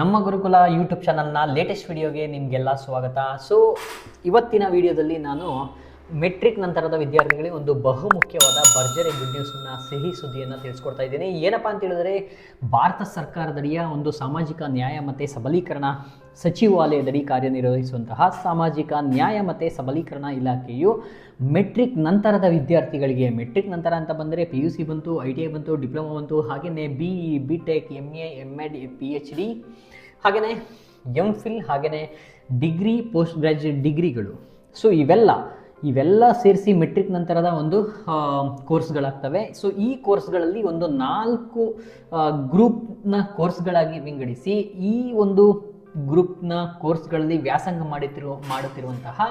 ನಮ್ಮ ಗುರುಕುಲ ಯೂಟ್ಯೂಬ್ ಚಾನಲ್ನ ಲೇಟೆಸ್ಟ್ ವಿಡಿಯೋಗೆ ನಿಮಗೆಲ್ಲ ಸ್ವಾಗತ. ಸೊ ಇವತ್ತಿನ ವಿಡಿಯೋದಲ್ಲಿ ನಾನು ಮೆಟ್ರಿಕ್ ನಂತರದ ವಿದ್ಯಾರ್ಥಿಗಳಿಗೆ ಒಂದು ಬಹುಮುಖ್ಯವಾದ ಭರ್ಜರಿ ಗುಡ್ ನ್ಯೂಸನ್ನು ಸಿಹಿ ಸುದ್ದಿಯನ್ನು ತಿಳಿಸ್ಕೊಡ್ತಾ ಇದ್ದೀನಿ. ಏನಪ್ಪ ಅಂತ ಹೇಳಿದ್ರೆ, ಭಾರತ ಸರ್ಕಾರದಡಿಯ ಒಂದು ಸಾಮಾಜಿಕ ನ್ಯಾಯ ಮತ್ತು ಸಬಲೀಕರಣ ಸಚಿವಾಲಯದಡಿ ಕಾರ್ಯನಿರ್ವಹಿಸುವಂತಹ ಸಾಮಾಜಿಕ ನ್ಯಾಯ ಮತ್ತು ಸಬಲೀಕರಣ ಇಲಾಖೆಯು ಮೆಟ್ರಿಕ್ ನಂತರದ ವಿದ್ಯಾರ್ಥಿಗಳಿಗೆ, ಮೆಟ್ರಿಕ್ ನಂತರ ಅಂತ ಬಂದರೆ ಪಿ ಯು ಸಿ ಬಂತು ಐ ಟಿ ಐ ಬಂತು, ಡಿಪ್ಲೊಮಾ ಬಂತು ಹಾಗೆಯೇ B E B tech M A M ed P H D ಹಾಗೆಯೇ ಎಂ ಫಿಲ್ ಹಾಗೆಯೇ ಡಿಗ್ರಿ, ಪೋಸ್ಟ್ ಗ್ರ್ಯಾಜುಯೇಟ್ ಡಿಗ್ರಿಗಳು. ಸೊ ಇವೆಲ್ಲ ಇವೆಲ್ಲ ಸೇರಿಸಿ ಮೆಟ್ರಿಕ್ ನಂತರದ ಒಂದು ಕೋರ್ಸ್ಗಳಾಗ್ತವೆ ಸೊ ಈ ಕೋರ್ಸ್ಗಳಲ್ಲಿ ಒಂದು ನಾಲ್ಕು ಗ್ರೂಪ್ನ ಕೋರ್ಸ್ಗಳಾಗಿ ವಿಂಗಡಿಸಿ, ಈ ಒಂದು ಗ್ರೂಪ್ನ ಕೋರ್ಸ್ಗಳಲ್ಲಿ ವ್ಯಾಸಂಗ ಮಾಡುತ್ತಿರುವ ಮಾಡುತ್ತಿರುವಂತಹ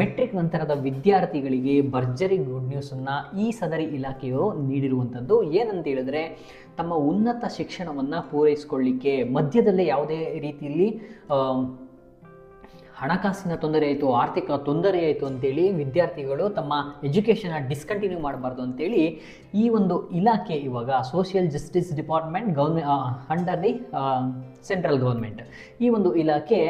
ಮೆಟ್ರಿಕ್ ನಂತರದ ವಿದ್ಯಾರ್ಥಿಗಳಿಗೆ ಭರ್ಜರಿ ಗುಡ್ ನ್ಯೂಸನ್ನು ಈ ಸದರಿ ಇಲಾಖೆಯು ನೀಡಿರುವಂಥದ್ದು. ಏನಂತ ಹೇಳಿದ್ರೆ ತಮ್ಮ ಉನ್ನತ ಶಿಕ್ಷಣವನ್ನು ಪೂರೈಸಿಕೊಳ್ಳಿಕ್ಕೆ ಮಧ್ಯದಲ್ಲೇ ಯಾವುದೇ ರೀತಿಯಲ್ಲಿ ಹಣಕಾಸಿನ ತೊಂದರೆ ಆಯಿತು, ಆರ್ಥಿಕ ತೊಂದರೆ ಆಯಿತು ಅಂತೇಳಿ ವಿದ್ಯಾರ್ಥಿಗಳು ತಮ್ಮ ಎಜುಕೇಷನ್ನ ಡಿಸ್ಕಂಟಿನ್ಯೂ ಮಾಡಬಾರ್ದು ಅಂತೇಳಿ ಈ ಒಂದು ಇಲಾಖೆ ಇವಾಗ ಸೋಷಿಯಲ್ ಜಸ್ಟಿಸ್ ಡಿಪಾರ್ಟ್ಮೆಂಟ್ ಗೌರ್ಮೆ ಅಂಡರ್ ದಿ ಸೆಂಟ್ರಲ್ ಗೌರ್ಮೆಂಟ್ ಈ ಒಂದು ಇಲಾಖೆ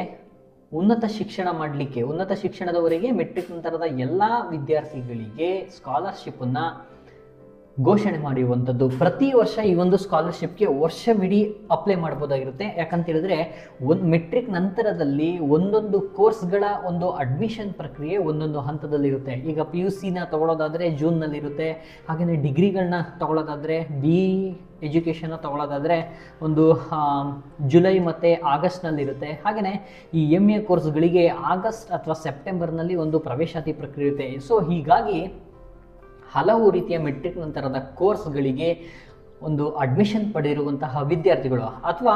ಉನ್ನತ ಶಿಕ್ಷಣ ಮಾಡಲಿಕ್ಕೆ, ಉನ್ನತ ಶಿಕ್ಷಣದವರೆಗೆ ಮೆಟ್ರಿಕ್ ನಂತರದ ಎಲ್ಲ ವಿದ್ಯಾರ್ಥಿಗಳಿಗೆ ಸ್ಕಾಲರ್ಶಿಪ್ಪನ್ನು ಘೋಷಣೆ ಮಾಡಿರುವಂಥದ್ದು ಪ್ರತಿ ವರ್ಷ ಈ ಒಂದು ಸ್ಕಾಲರ್ಶಿಪ್ಗೆ ವರ್ಷವಿಡೀ ಅಪ್ಲೈ ಮಾಡ್ಬೋದಾಗಿರುತ್ತೆ. ಯಾಕಂತ ಹೇಳಿದ್ರೆ ಒಂದು ಮೆಟ್ರಿಕ್ ನಂತರದಲ್ಲಿ ಒಂದೊಂದು ಕೋರ್ಸ್ಗಳ ಒಂದು ಅಡ್ಮಿಷನ್ ಪ್ರಕ್ರಿಯೆ ಒಂದೊಂದು ಹಂತದಲ್ಲಿರುತ್ತೆ. ಈಗ ಪಿ ಯು ಸಿನ ತಗೊಳ್ಳೋದಾದರೆ ಜೂನ್ನಲ್ಲಿರುತ್ತೆ ಹಾಗೆಯೇ ಡಿಗ್ರಿಗಳನ್ನ ತಗೊಳ್ಳೋದಾದರೆ ಬಿ ಎಜುಕೇಷನ್ನ ತಗೊಳ್ಳೋದಾದರೆ ಒಂದು ಜುಲೈ ಮತ್ತು ಆಗಸ್ಟ್ನಲ್ಲಿರುತ್ತೆ ಹಾಗೆಯೇ ಈ ಎಂ ಎ ಕೋರ್ಸ್ಗಳಿಗೆ ಆಗಸ್ಟ್ ಅಥವಾ ಸೆಪ್ಟೆಂಬರ್ನಲ್ಲಿ ಒಂದು ಪ್ರವೇಶಾತಿ ಪ್ರಕ್ರಿಯೆ ಇರುತ್ತೆ. ಸೊ ಹೀಗಾಗಿ ಹಲವು ರೀತಿಯ ಮೆಟ್ರಿಕ್ ನಂತರದ ಕೋರ್ಸ್ಗಳಿಗೆ ಒಂದು ಅಡ್ಮಿಷನ್ ಪಡೆದಿರುವಂತಹ ವಿದ್ಯಾರ್ಥಿಗಳು. ಅಥವಾ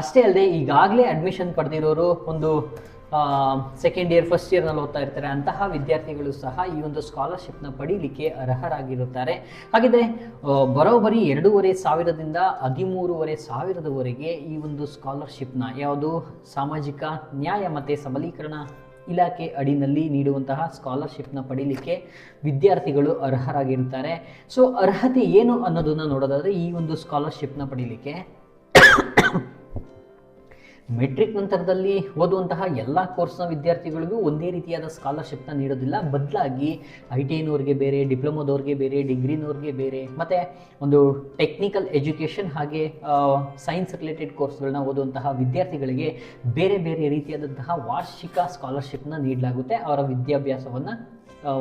ಅಷ್ಟೇ ಅಲ್ಲದೆ ಈಗಾಗಲೇ ಅಡ್ಮಿಷನ್ ಪಡೆದಿರೋರು ಒಂದು ಸೆಕೆಂಡ್ ಇಯರ್ ಫಸ್ಟ್ ಇಯರ್ನಲ್ಲಿ ಓದ್ತಾ ಇರ್ತಾರೆ. ಅಂತಹ ವಿದ್ಯಾರ್ಥಿಗಳು ಸಹ ಈ ಒಂದು ಸ್ಕಾಲರ್ಶಿಪ್ನ ಪಡೀಲಿಕ್ಕೆ ಅರ್ಹರಾಗಿರುತ್ತಾರೆ. ಹಾಗಿದ್ರೆ ಬರೋಬ್ಬರಿ ಎರಡೂವರೆ ಸಾವಿರದಿಂದ ಹದಿಮೂರುವರೆ ಸಾವಿರದವರೆಗೆ ಈ ಒಂದು ಸ್ಕಾಲರ್ಶಿಪ್ನ ಯಾವುದು? ಸಾಮಾಜಿಕ ನ್ಯಾಯ ಮತ್ತು ಸಬಲೀಕರಣ ಇಲಾಖೆ ಅಡಿನಲ್ಲಿ ನೀಡುವಂತಹ ಸ್ಕಾಲರ್ಶಿಪ್ನ ಪಡೀಲಿಕ್ಕೆ ವಿದ್ಯಾರ್ಥಿಗಳು ಅರ್ಹರಾಗಿರ್ತಾರೆ. ಸೊ ಅರ್ಹತೆ ಏನು ಅನ್ನೋದನ್ನು ನೋಡೋದಾದರೆ ಈ ಒಂದು ಸ್ಕಾಲರ್ಶಿಪ್ನ ಪಡೀಲಿಕ್ಕೆ ಮೆಟ್ರಿಕ್ ನಂತರದಲ್ಲಿ ಓದುವಂತಹ ಎಲ್ಲ ಕೋರ್ಸ್ನ ವಿದ್ಯಾರ್ಥಿಗಳಿಗೂ ಒಂದೇ ರೀತಿಯಾದ ಸ್ಕಾಲರ್ಶಿಪ್ನ ನೀಡೋದಿಲ್ಲ. ಬದಲಾಗಿ ಐ ಟಿ ಐನವ್ರಿಗೆ ಬೇರೆ, ಡಿಪ್ಲೊಮೋದವ್ರಿಗೆ ಬೇರೆ, ಡಿಗ್ರಿನವ್ರಿಗೆ ಬೇರೆ, ಮತ್ತು ಒಂದು ಟೆಕ್ನಿಕಲ್ ಎಜುಕೇಷನ್ ಹಾಗೆ ಸೈನ್ಸ್ ರಿಲೇಟೆಡ್ ಕೋರ್ಸ್ಗಳನ್ನ ಓದುವಂತಹ ವಿದ್ಯಾರ್ಥಿಗಳಿಗೆ ಬೇರೆ ಬೇರೆ ರೀತಿಯಾದಂತಹ ವಾರ್ಷಿಕ ಸ್ಕಾಲರ್ಶಿಪ್ನ ನೀಡಲಾಗುತ್ತೆ. ಅವರ ವಿದ್ಯಾಭ್ಯಾಸವನ್ನು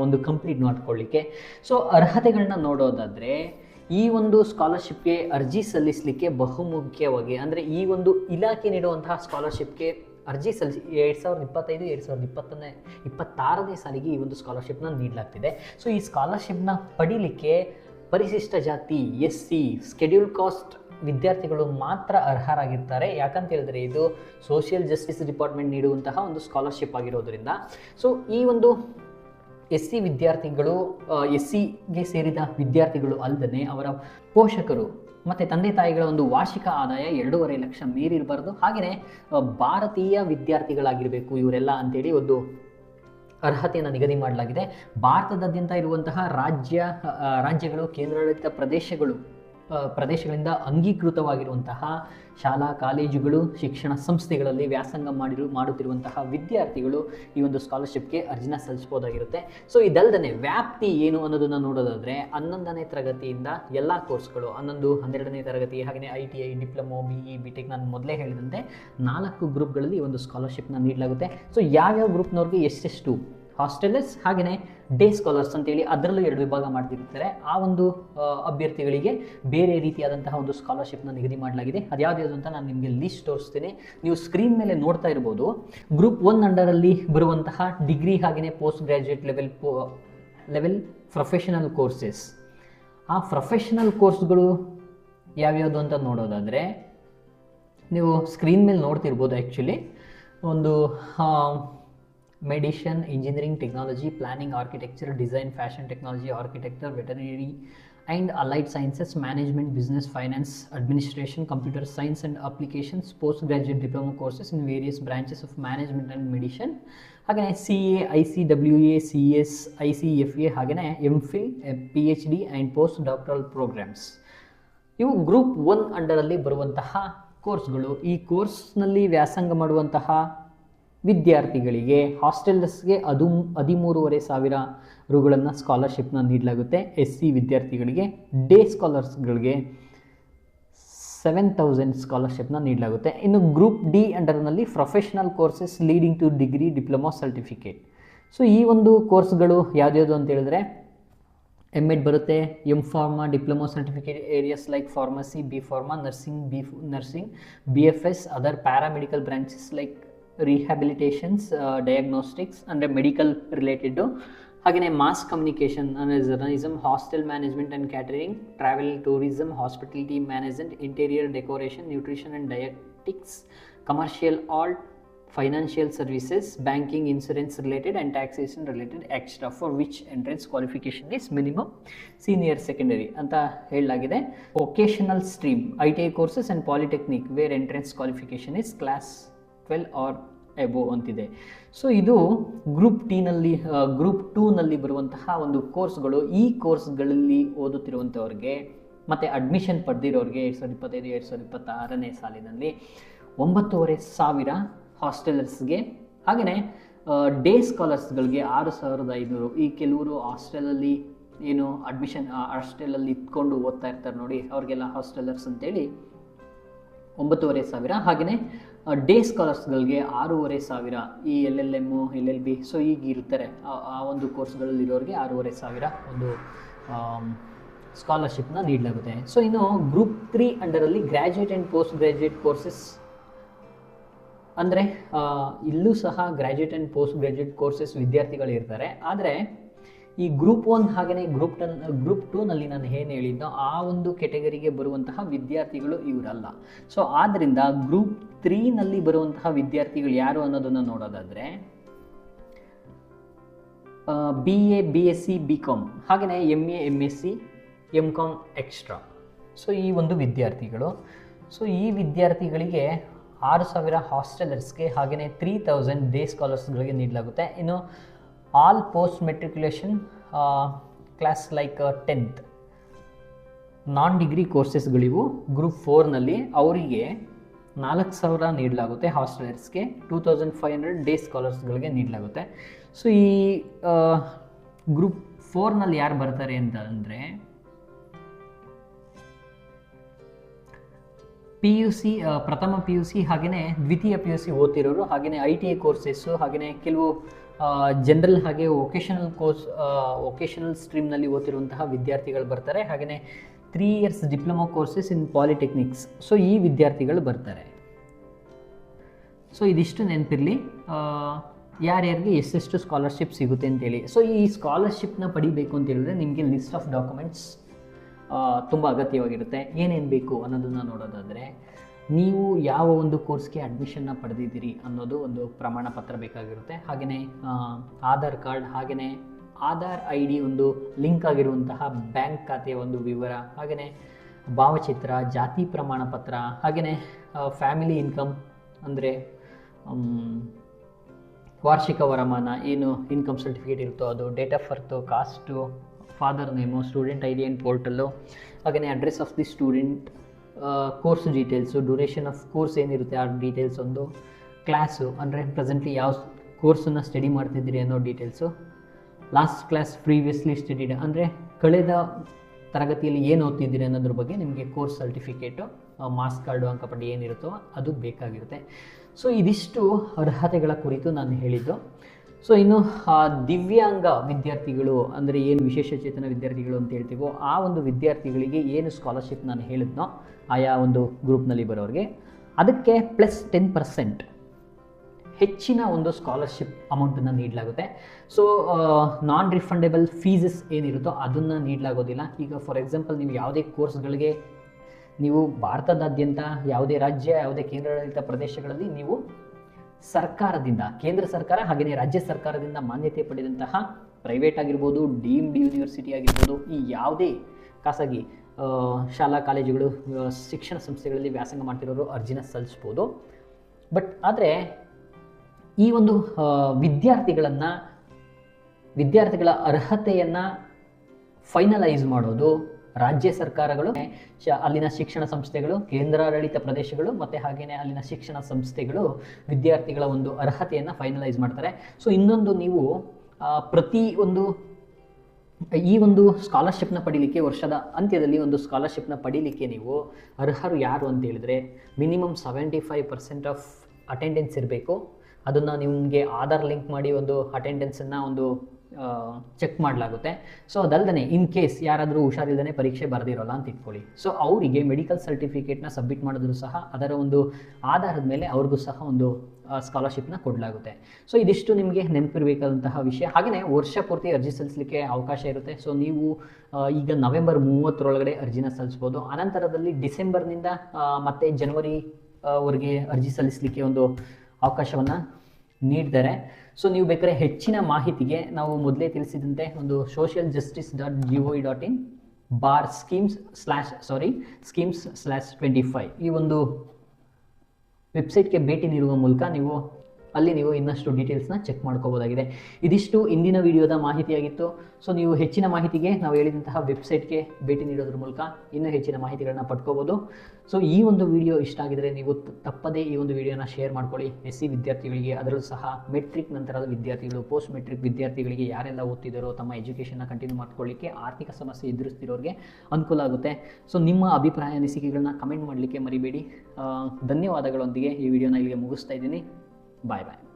ಒಂದು ಕಂಪ್ಲೀಟ್ ಮಾಡ್ಕೊಳ್ಳಿಕ್ಕೆ. ಸೊ ಅರ್ಹತೆಗಳನ್ನ ನೋಡೋದಾದರೆ ಈ ಒಂದು ಸ್ಕಾಲರ್ಶಿಪ್ಗೆ ಅರ್ಜಿ ಸಲ್ಲಿಸಲಿಕ್ಕೆ ಬಹುಮುಖ್ಯವಾಗಿ, ಅಂದರೆ ಈ ಒಂದು ಇಲಾಖೆ ನೀಡುವಂತಹ ಸ್ಕಾಲರ್ಶಿಪ್ಗೆ ಅರ್ಜಿ ಸಲ್ಲಿಸಿ, ಎರಡು ಸಾವಿರದ ಇಪ್ಪತ್ತೈದು, ಎರಡು ಸಾವಿರದ ಇಪ್ಪತ್ತನೇ, ಇಪ್ಪತ್ತಾರನೇ ಸಾಲಿಗೆ ಈ ಒಂದು ಸ್ಕಾಲರ್ಶಿಪ್ನ ನೀಡಲಾಗ್ತಿದೆ. ಸೊ, ಈ ಸ್ಕಾಲರ್ಶಿಪ್ನ ಪಡೀಲಿಕ್ಕೆ ಪರಿಶಿಷ್ಟ ಜಾತಿ ಎಸ್ ಸಿ ಸ್ಕೆಡ್ಯೂಲ್ ಕಾಸ್ಟ್ ವಿದ್ಯಾರ್ಥಿಗಳು ಮಾತ್ರ ಅರ್ಹರಾಗಿರ್ತಾರೆ. ಯಾಕಂತ ಹೇಳಿದ್ರೆ ಇದು ಸೋಷಿಯಲ್ ಜಸ್ಟಿಸ್ ಡಿಪಾರ್ಟ್ಮೆಂಟ್ ನೀಡುವಂತಹ ಒಂದು ಸ್ಕಾಲರ್ಶಿಪ್ ಆಗಿರೋದ್ರಿಂದ. ಸೊ, ಈ ಒಂದು ಎಸ್ ಸಿ ವಿದ್ಯಾರ್ಥಿಗಳು ಎಸ್ ಸಿಗೆ ಸೇರಿದ ವಿದ್ಯಾರ್ಥಿಗಳು ಅಲ್ಲದೆ ಅವರ ಪೋಷಕರು ಮತ್ತು ತಂದೆ ತಾಯಿಗಳ ಒಂದು ವಾರ್ಷಿಕ ಆದಾಯ ಎರಡೂವರೆ ಲಕ್ಷ ಮೀರಿರಬಾರ್ದು. ಹಾಗೆಯೇ ಭಾರತೀಯ ವಿದ್ಯಾರ್ಥಿಗಳಾಗಿರಬೇಕು, ಇವರೆಲ್ಲ ಅಂತೇಳಿ ಒಂದು ಅರ್ಹತೆಯನ್ನು ನಿಗದಿ ಮಾಡಲಾಗಿದೆ. ಭಾರತದಾದ್ಯಂತ ಇರುವಂತಹ ರಾಜ್ಯ ರಾಜ್ಯಗಳು, ಕೇಂದ್ರಾಡಳಿತ ಪ್ರದೇಶಗಳು ಪ್ರದೇಶಗಳಿಂದ ಅಂಗೀಕೃತವಾಗಿರುವಂತಹ ಶಾಲಾ, ಕಾಲೇಜುಗಳು, ಶಿಕ್ಷಣ ಸಂಸ್ಥೆಗಳಲ್ಲಿ ವ್ಯಾಸಂಗ ಮಾಡಿರು, ಮಾಡುತ್ತಿರುವಂತಹ ವಿದ್ಯಾರ್ಥಿಗಳು ಈ ಒಂದು ಸ್ಕಾಲರ್ಶಿಪ್ಗೆ ಅರ್ಜಿನ ಸಲ್ಲಿಸ್ಬೋದಾಗಿರುತ್ತೆ ಸೊ ಇದಲ್ಲದೆ ವ್ಯಾಪ್ತಿ ಏನು ಅನ್ನೋದನ್ನು ನೋಡೋದಾದರೆ, ಹನ್ನೊಂದನೇ ತರಗತಿಯಿಂದ ಎಲ್ಲ ಕೋರ್ಸ್ಗಳು ಹನ್ನೊಂದು, ಹನ್ನೆರಡನೇ ತರಗತಿ ಹಾಗೆಯೇ I T I diploma B E B tech ನಾನು ಮೊದಲೇ ಹೇಳಿದಂತೆ ನಾಲ್ಕು ಗ್ರೂಪ್ಗಳಲ್ಲಿ ಒಂದು ಸ್ಕಾಲರ್ಶಿಪ್ನ ನೀಡಲಾಗುತ್ತೆ. ಸೊ ಯಾವ್ಯಾವ ಗ್ರೂಪ್ನವ್ರಿಗೆ ಎಷ್ಟೆಷ್ಟು ಹಾಸ್ಟೆಲರ್ಸ್ ಹಾಗೆಯೇ ಡೇ ಸ್ಕಾಲರ್ಸ್ ಅಂತೇಳಿ ಅದರಲ್ಲೂ ಎರಡು ವಿಭಾಗ ಮಾಡ್ತಿರ್ತಾರೆ. ಆ ಒಂದು ಅಭ್ಯರ್ಥಿಗಳಿಗೆ ಬೇರೆ ರೀತಿಯಾದಂತಹ ಒಂದು ಸ್ಕಾಲರ್ಶಿಪ್ನ ನಿಗದಿ ಮಾಡಲಾಗಿದೆ. ಅದ್ಯಾವ್ದು ಅಂತ ನಾನು ನಿಮಗೆ ಲಿಸ್ಟ್ ತೋರಿಸ್ತೀನಿ. ನೀವು ಸ್ಕ್ರೀನ್ ಮೇಲೆ ನೋಡ್ತಾ ಇರ್ಬೋದು. ಗ್ರೂಪ್ ಒನ್ ಅಂಡರಲ್ಲಿ ಬರುವಂತಹ ಡಿಗ್ರಿ ಹಾಗೆಯೇ ಪೋಸ್ಟ್ ಗ್ರ್ಯಾಜುಯೇಟ್ ಲೆವೆಲ್ ಪೋ ಲೆವೆಲ್ ಪ್ರೊಫೆಷನಲ್ ಕೋರ್ಸಸ್ ಆ ಪ್ರೊಫೆಷನಲ್ ಕೋರ್ಸ್ಗಳು ಯಾವ್ಯಾವುದು ಅಂತ ನೋಡೋದಾದರೆ, ನೀವು ಸ್ಕ್ರೀನ್ ಮೇಲೆ ನೋಡ್ತಿರ್ಬೋದು ಆ್ಯಕ್ಚುಲಿ ಒಂದು medicine engineering technology planning architecture design fashion technology architecture veterinary and allied sciences management business finance administration computer science and applications post graduate diploma courses in various branches of management and medicine ಹಾಗೆಯೇ C A I C W A C S I C F A ಹಾಗೆಯೇ M phil P H D and post doctoral programmes ಇವು group one ಅಂಡರಲ್ಲಿ ಬರುವಂತಹ ಕೋರ್ಸ್ಗಳು ಈ ಕೋರ್ಸ್ನಲ್ಲಿ ವ್ಯಾಸಂಗ ಮಾಡುವಂತಹ ವಿದ್ಯಾರ್ಥಿಗಳಿಗೆ ಹಾಸ್ಟೆಲ್ಸ್ಗೆ ಅದು ಹದಿಮೂರುವರೆ ಸಾವಿರ ರುಗಳನ್ನು ಸ್ಕಾಲರ್ಶಿಪ್ನ ನೀಡಲಾಗುತ್ತೆ. ಎಸ್ ಸಿ ವಿದ್ಯಾರ್ಥಿಗಳಿಗೆ ಡೇ ಸ್ಕಾಲರ್ಸ್ಗಳಿಗೆ ಸೆವೆನ್ ತೌಸಂಡ್ ಸ್ಕಾಲರ್ಶಿಪ್ನ ನೀಡಲಾಗುತ್ತೆ. ಇನ್ನು group D ಅಂಡರ್ನಲ್ಲಿ professional courses leading to degree diploma certificate. So, ಈ ಒಂದು ಕೋರ್ಸ್ಗಳು ಯಾವ್ದ್ಯಾವುದು ಅಂತ ಹೇಳಿದ್ರೆ ಎಂ ಎಡ್ ಬರುತ್ತೆ M pharma diploma certificate areas like pharmacy B pharma nursing B nursing B F S other paramedical branches like rehabilitations diagnostics ಅಂದರೆ medical related ಹಾಗೆಯೇ mass communication ಅಂದರೆ journalism hostel management and catering travel tourism hospitality management interior decoration nutrition and dietetics commercial all financial services banking insurance related and taxation related extra for which entrance qualification is minimum senior secondary ಅಂತ ಹೇಳಲಾಗಿದೆ. Vocational stream I T I courses and polytechnic where entrance qualification is class twelve or above ಅಂತಿದೆ. So ಇದು group ಟಿನಲ್ಲಿ group ಟೂನಲ್ಲಿ ಬರುವಂತಹ ಒಂದು ಕೋರ್ಸ್ಗಳು ಈ ಕೋರ್ಸ್ಗಳಲ್ಲಿ ಓದುತ್ತಿರುವಂಥವ್ರಿಗೆ ಮತ್ತು ಅಡ್ಮಿಷನ್ ಪಡೆದಿರೋರಿಗೆ ಎರಡು ಸಾವಿರದ ಇಪ್ಪತ್ತೈದು, ಎರಡು ಸಾವಿರದ ಇಪ್ಪತ್ತಾರನೇ ಸಾಲಿನಲ್ಲಿ ಒಂಬತ್ತೂವರೆ ಸಾವಿರ ಹಾಸ್ಟೆಲರ್ಸ್ಗೆ ಹಾಗೆಯೇ ಡೇ ಸ್ಕಾಲರ್ಸ್ಗಳಿಗೆ ಆರು ಸಾವಿರದ ಐನೂರು. ಈ ಕೆಲವರು ಹಾಸ್ಟೆಲಲ್ಲಿ ಏನು ಅಡ್ಮಿಷನ್ ಹಾಸ್ಟೆಲಲ್ಲಿ ಇಟ್ಕೊಂಡು ಓದ್ತಾ ಇರ್ತಾರೆ ನೋಡಿ, ಅವ್ರಿಗೆಲ್ಲ ಹಾಸ್ಟೆಲರ್ಸ್ ಅಂತೇಳಿ ಒಂಬತ್ತೂವರೆ ಸಾವಿರ. ಹಾಗೆಯೇ ಡೇ ಸ್ಕಾಲರ್ಸ್ಗಳಿಗೆ ಆರೂವರೆ ಸಾವಿರ ಈ L L M L L B so ಈಗ ಇರ್ತಾರೆ ಆ- ಒಂದು ಕೋರ್ಸ್ಗಳಲ್ಲಿರೋರಿಗೆ ಆರೂವರೆ ಸಾವಿರ ಒಂದು ಸ್ಕಾಲರ್ಶಿಪ್ನ ನೀಡಲಾಗುತ್ತೆ. ಸೊ ಇನ್ನು group three ಅಂಡರಲ್ಲಿ graduate and post graduate courses ಅಂದರೆ ಇಲ್ಲೂ ಸಹ graduate and post graduate courses ವಿದ್ಯಾರ್ಥಿಗಳಿರ್ತಾರೆ ಆದರೆ ಈ ಗ್ರೂಪ್ ಒನ್ ಹಾಗೆಯೇ ಗ್ರೂಪ್ ಟನ್, ಗ್ರೂಪ್ ಟೂನಲ್ಲಿ ನಾನು ಏನು ಹೇಳಿದ್ದೋ ಆ ಒಂದು ಕೆಟಗರಿಗೆ ಬರುವಂತಹ ವಿದ್ಯಾರ್ಥಿಗಳು ಇವರಲ್ಲ. ಸೊ ಆದ್ದರಿಂದ ಗ್ರೂಪ್ ತ್ರೀನಲ್ಲಿ ಬರುವಂತಹ ವಿದ್ಯಾರ್ಥಿಗಳು ಯಾರು ಅನ್ನೋದನ್ನು ನೋಡೋದಾದರೆ B A B S C B com ಹಾಗೆಯೇ M A M S C M com extra so ಈ ಒಂದು ವಿದ್ಯಾರ್ಥಿಗಳು. ಸೊ ಈ ವಿದ್ಯಾರ್ಥಿಗಳಿಗೆ ಆರು ಸಾವಿರ ಹಾಸ್ಟೆಲರ್ಸ್ಗೆ ಹಾಗೆಯೇ ತ್ರೀ ತೌಸಂಡ್ ಡೇ ಸ್ಕಾಲರ್ಸ್ಗಳಿಗೆ ನೀಡಲಾಗುತ್ತೆ. ಇನ್ನು all post matriculation class like tenth non degree ಕೋರ್ಸಸ್ಗಳಿವು group ಫೋರ್ನಲ್ಲಿ ಅವರಿಗೆ ನಾಲ್ಕು ಸಾವಿರ ನೀಡಲಾಗುತ್ತೆ ಹಾಸ್ಟೆಲರ್ಸ್ಗೆ two thousand five hundred day ಸ್ಕಾಲರ್ಸ್ಗಳಿಗೆ ನೀಡಲಾಗುತ್ತೆ. ಸೊ ಈ ಗ್ರೂಪ್ ಫೋರ್ನಲ್ಲಿ ಯಾರು ಬರ್ತಾರೆ ಅಂತ ಅಂದರೆ ಪಿ ಯು ಸಿ ಪ್ರಥಮ ಪಿ ಯು ಸಿ ಹಾಗೆಯೇ ದ್ವಿತೀಯ ಪಿ ಯು ಸಿ ಓದ್ತಿರೋರು ಹಾಗೆಯೇ ಐ ಟಿ ಐ ಕೋರ್ಸಸ್ಸು ಹಾಗೆಯೇ ಕೆಲವು ಜನರಲ್ ಹಾಗೆ ವೊಕೇಶನಲ್ ಕೋರ್ಸ್ ವೊಕೇಶನಲ್ ಸ್ಟ್ರೀಮ್ನಲ್ಲಿ ಓದ್ತಿರುವಂತಹ ವಿದ್ಯಾರ್ಥಿಗಳು ಬರ್ತಾರೆ. ಹಾಗೆಯೇ three years diploma courses in polytechnics so ಈ ವಿದ್ಯಾರ್ಥಿಗಳು ಬರ್ತಾರೆ. ಸೊ ಇದಿಷ್ಟು ನೆನಪಿರಲಿ. ಯಾರ್ಯಾರಿಗೆ ಎಷ್ಟೆಷ್ಟು ಸ್ಕಾಲರ್ಶಿಪ್ ಸಿಗುತ್ತೆ ಅಂತೇಳಿ. ಸೊ ಈ ಸ್ಕಾಲರ್ಶಿಪ್ನ ಪಡಿಬೇಕು ಅಂತ ಹೇಳಿದ್ರೆ ನಿಮಗೆ ಲಿಸ್ಟ್ ಆಫ್ ಡಾಕ್ಯುಮೆಂಟ್ಸ್ ತುಂಬ ಅಗತ್ಯವಾಗಿರುತ್ತೆ. ಏನೇನು ಬೇಕು ಅನ್ನೋದನ್ನು ನೋಡೋದಾದರೆ, ನೀವು ಯಾವ ಒಂದು ಕೋರ್ಸ್ಗೆ ಅಡ್ಮಿಷನ್ನ ಪಡೆದಿದ್ದೀರಿ ಅನ್ನೋದು ಒಂದು ಪ್ರಮಾಣ ಪತ್ರ ಬೇಕಾಗಿರುತ್ತೆ. ಹಾಗೆಯೇ ಆಧಾರ್ ಕಾರ್ಡ್ ಹಾಗೆಯೇ ಆಧಾರ್ ಐ ಡಿ ಒಂದು ಲಿಂಕ್ ಆಗಿರುವಂತಹ ಬ್ಯಾಂಕ್ ಖಾತೆಯ ಒಂದು ವಿವರ ಹಾಗೆಯೇ ಭಾವಚಿತ್ರ, ಜಾತಿ ಪ್ರಮಾಣ ಪತ್ರ ಹಾಗೆಯೇ ಫ್ಯಾಮಿಲಿ ಇನ್ಕಮ್ ಅಂದರೆ ವಾರ್ಷಿಕ ವರಮಾನ, ಏನು ಇನ್ಕಮ್ ಸರ್ಟಿಫಿಕೇಟ್ ಇರುತ್ತೋ ಅದು date of birth caste father name student I D and portal ಹಾಗೆಯೇ address of the student course details duration of course ಏನಿರುತ್ತೆ ಆ ಡೀಟೇಲ್ಸ್ ಒಂದು ಕ್ಲಾಸು ಅಂದರೆ ಪ್ರೆಸೆಂಟ್ಲಿ ಯಾವ ಕೋರ್ಸನ್ನು ಸ್ಟಡಿ ಮಾಡ್ತಿದ್ದೀರಿ ಅನ್ನೋ details last class previously studied ಅಂದರೆ ಕಳೆದ ತರಗತಿಯಲ್ಲಿ ಏನು ಓದ್ತಿದ್ದೀರಿ ಅನ್ನೋದ್ರ ಬಗ್ಗೆ ನಿಮಗೆ ಕೋರ್ಸ್ ಸರ್ಟಿಫಿಕೇಟು ಮಾರ್ಕ್ಸ್ ಕಾರ್ಡು ಅಂಕಪಟ್ಟಿ ಏನಿರುತ್ತೋ ಅದು ಬೇಕಾಗಿರುತ್ತೆ. ಸೊ ಇದಿಷ್ಟು ಅರ್ಹತೆಗಳ ಕುರಿತು ನಾನು ಹೇಳಿದ್ದು. ಸೊ ಇನ್ನು ದಿವ್ಯಾಂಗ ವಿದ್ಯಾರ್ಥಿಗಳು ಅಂದರೆ ಏನು ವಿಶೇಷ ಚೇತನ ವಿದ್ಯಾರ್ಥಿಗಳು ಅಂತ ಹೇಳ್ತೀವೋ, ಆ ಒಂದು ವಿದ್ಯಾರ್ಥಿಗಳಿಗೆ ಏನು ಸ್ಕಾಲರ್ಶಿಪ್ ನಾನು ಹೇಳಿದ್ನೋ, ಆಯಾ ಒಂದು ಗ್ರೂಪ್ನಲ್ಲಿ ಬರೋರಿಗೆ, ಅದಕ್ಕೆ ಪ್ಲಸ್ ಟೆನ್ ಪರ್ಸೆಂಟ್ ಹೆಚ್ಚಿನ ಒಂದು ಸ್ಕಾಲರ್ಶಿಪ್ ಅಮೌಂಟನ್ನು ನೀಡಲಾಗುತ್ತೆ. ಸೊ ನಾನ್ ರಿಫಂಡೇಬಲ್ ಫೀಸಸ್ ಏನಿರುತ್ತೋ ಅದನ್ನು ನೀಡಲಾಗೋದಿಲ್ಲ. ಈಗ ಫಾರ್ ಎಕ್ಸಾಂಪಲ್ ನೀವು ಯಾವುದೇ ಕೋರ್ಸ್ಗಳಿಗೆ ನೀವು ಭಾರತದಾದ್ಯಂತ ಯಾವುದೇ ರಾಜ್ಯ, ಯಾವುದೇ ಕೇಂದ್ರಾಡಳಿತ ಪ್ರದೇಶಗಳಲ್ಲಿ ನೀವು ಸರ್ಕಾರದಿಂದ, ಕೇಂದ್ರ ಸರ್ಕಾರ ಹಾಗೆಯೇ ರಾಜ್ಯ ಸರ್ಕಾರದಿಂದ ಮಾನ್ಯತೆ ಪಡೆದಂತಹ ಪ್ರೈವೇಟ್ ಆಗಿರ್ಬೋದು ಡೀಮ್ಡ್ ಯೂನಿವರ್ಸಿಟಿ ಆಗಿರ್ಬೋದು, ಈ ಯಾವುದೇ ಖಾಸಗಿ ಶಾಲಾ, ಕಾಲೇಜುಗಳು ಶಿಕ್ಷಣ ಸಂಸ್ಥೆಗಳಲ್ಲಿ ವ್ಯಾಸಂಗ ಮಾಡ್ತಿರೋರು ಅರ್ಜಿನ ಸಲ್ಲಿಸ್ಬೋದು. ಬಟ್ ಆದರೆ ಈ ಒಂದು ವಿದ್ಯಾರ್ಥಿಗಳನ್ನು, ವಿದ್ಯಾರ್ಥಿಗಳ ಅರ್ಹತೆಯನ್ನು ಫೈನಲೈಸ್ ಮಾಡೋದು ರಾಜ್ಯ ಸರ್ಕಾರಗಳು ಅಲ್ಲಿನ ಶಿಕ್ಷಣ ಸಂಸ್ಥೆಗಳು, ಕೇಂದ್ರಾಡಳಿತ ಪ್ರದೇಶಗಳು ಮತ್ತು ಹಾಗೆಯೇ ಅಲ್ಲಿನ ಶಿಕ್ಷಣ ಸಂಸ್ಥೆಗಳು ವಿದ್ಯಾರ್ಥಿಗಳ ಒಂದು ಅರ್ಹತೆಯನ್ನು ಫೈನಲೈಸ್ ಮಾಡ್ತಾರೆ. ಸೊ ಇನ್ನೊಂದು ನೀವು ಪ್ರತಿ ಒಂದು, ಈ ಒಂದು ಸ್ಕಾಲರ್ಶಿಪ್ನ ಪಡೀಲಿಕ್ಕೆ ವರ್ಷದ ಅಂತ್ಯದಲ್ಲಿ ಒಂದು ಸ್ಕಾಲರ್ಶಿಪ್ನ ಪಡೀಲಿಕ್ಕೆ ನೀವು ಅರ್ಹರು ಯಾರು ಅಂತ ಹೇಳಿದ್ರೆ minimum seventy five percent of attendance ಇರಬೇಕು. ಅದನ್ನು ನಿಮಗೆ ಆಧಾರ್ ಲಿಂಕ್ ಮಾಡಿ ಒಂದು ಅಟೆಂಡೆನ್ಸನ್ನು ಒಂದು ಚೆಕ್ ಮಾಡಲಾಗುತ್ತೆ. ಸೊ ಅದಲ್ಲದೆ ಇನ್ ಕೇಸ್ ಯಾರಾದರೂ ಹುಷಾರಿಲ್ಲದೆ ಪರೀಕ್ಷೆ ಬರೆದಿರೋಲ್ಲ ಅಂತ ಇಟ್ಕೊಳ್ಳಿ. ಸೊ ಅವರಿಗೆ ಮೆಡಿಕಲ್ ಸರ್ಟಿಫಿಕೇಟ್ನ ಸಬ್ಮಿಟ್ ಮಾಡಿದ್ರು ಸಹ ಅದರ ಒಂದು ಆಧಾರದ ಮೇಲೆ ಅವ್ರಿಗೂ ಸಹ ಒಂದು ಸ್ಕಾಲರ್ಶಿಪ್ನ ಕೊಡಲಾಗುತ್ತೆ. ಸೊ ಇದಿಷ್ಟು ನಿಮಗೆ ನೆನಪಿರಬೇಕಾದಂತಹ ವಿಷಯ. ಹಾಗೆಯೇ ವರ್ಷ ಪೂರ್ತಿ ಅರ್ಜಿ ಸಲ್ಲಿಸಲಿಕ್ಕೆ ಅವಕಾಶ ಇರುತ್ತೆ. ಸೊ ನೀವು ಈಗ ನವೆಂಬರ್ ಮೂವತ್ತರೊಳಗಡೆ ಅರ್ಜಿನ ಸಲ್ಲಿಸ್ಬೋದು. ಅನಂತರದಲ್ಲಿ ಡಿಸೆಂಬರ್ನಿಂದ ಜನವರಿ ಆ, ವರೆಗೆ ಅರ್ಜಿ ಸಲ್ಲಿಸಲಿಕ್ಕೆ ಒಂದು ಅವಕಾಶವನ್ನು ನೀಡಿದ್ದಾರೆ ಸೊ ನೀವು ಬೇಕಾದ್ರೆ ಹೆಚ್ಚಿನ ಮಾಹಿತಿಗೆ ನಾವು ಮೊದಲೇ ತಿಳಿಸಿದಂತೆ ಒಂದು social justice dot G O dot in bar schemes slash sorry schemes slash twenty five ಈ ಒಂದು ವೆಬ್ಸೈಟ್ಗೆ ಭೇಟಿ ನೀಡುವ ಮೂಲಕ ನೀವು ಅಲ್ಲಿ ನೀವು ಇನ್ನಷ್ಟು ಡೀಟೇಲ್ಸ್ನ ಚೆಕ್ ಮಾಡ್ಕೋಬೋದಾಗಿದೆ. ಇದಿಷ್ಟು ಇಂದಿನ ವಿಡಿಯೋದ ಮಾಹಿತಿಯಾಗಿತ್ತು. ಸೊ ನೀವು ಹೆಚ್ಚಿನ ಮಾಹಿತಿಗೆ ನಾವು ಹೇಳಿದಂತಹ ವೆಬ್ಸೈಟ್ಗೆ ಭೇಟಿ ನೀಡೋದ್ರ ಮೂಲಕ ಇನ್ನೂ ಹೆಚ್ಚಿನ ಮಾಹಿತಿಗಳನ್ನ ಪಡ್ಕೋಬೋದು. ಸೊ ಈ ಒಂದು ವಿಡಿಯೋ ಇಷ್ಟ ಆಗಿದರೆ ನೀವು ತಪ್ಪದೇ ಈ ಒಂದು ವಿಡಿಯೋನ ಶೇರ್ ಮಾಡ್ಕೊಳ್ಳಿ. ಎಸ್ ಸಿ ವಿದ್ಯಾರ್ಥಿಗಳಿಗೆ, ಅದರಲ್ಲೂ ಸಹ ಮೆಟ್ರಿಕ್ ನಂತರದ ವಿದ್ಯಾರ್ಥಿಗಳು ಪೋಸ್ಟ್ ಮೆಟ್ರಿಕ್ ವಿದ್ಯಾರ್ಥಿಗಳಿಗೆ ಯಾರೆಲ್ಲ ಓದ್ತಿದ್ದಾರೋ ತಮ್ಮ ಎಜುಕೇಷನ್ನ ಕಂಟಿನ್ಯೂ ಮಾಡ್ಕೊಳ್ಳಿಕ್ಕೆ ಆರ್ಥಿಕ ಸಮಸ್ಯೆ ಎದುರಿಸ್ತಿರೋರಿಗೆ ಅನುಕೂಲ ಆಗುತ್ತೆ. ಸೊ ನಿಮ್ಮ ಅಭಿಪ್ರಾಯ ಅನಿಸಿಕೆಗಳನ್ನ ಕಮೆಂಟ್ ಮಾಡಲಿಕ್ಕೆ ಮರಿಬೇಡಿ. ಧನ್ಯವಾದಗಳೊಂದಿಗೆ ಈ ವಿಡಿಯೋನ ಇಲ್ಲಿಗೆ ಮುಗಿಸ್ತಾ ಇದ್ದೀನಿ. Bye bye.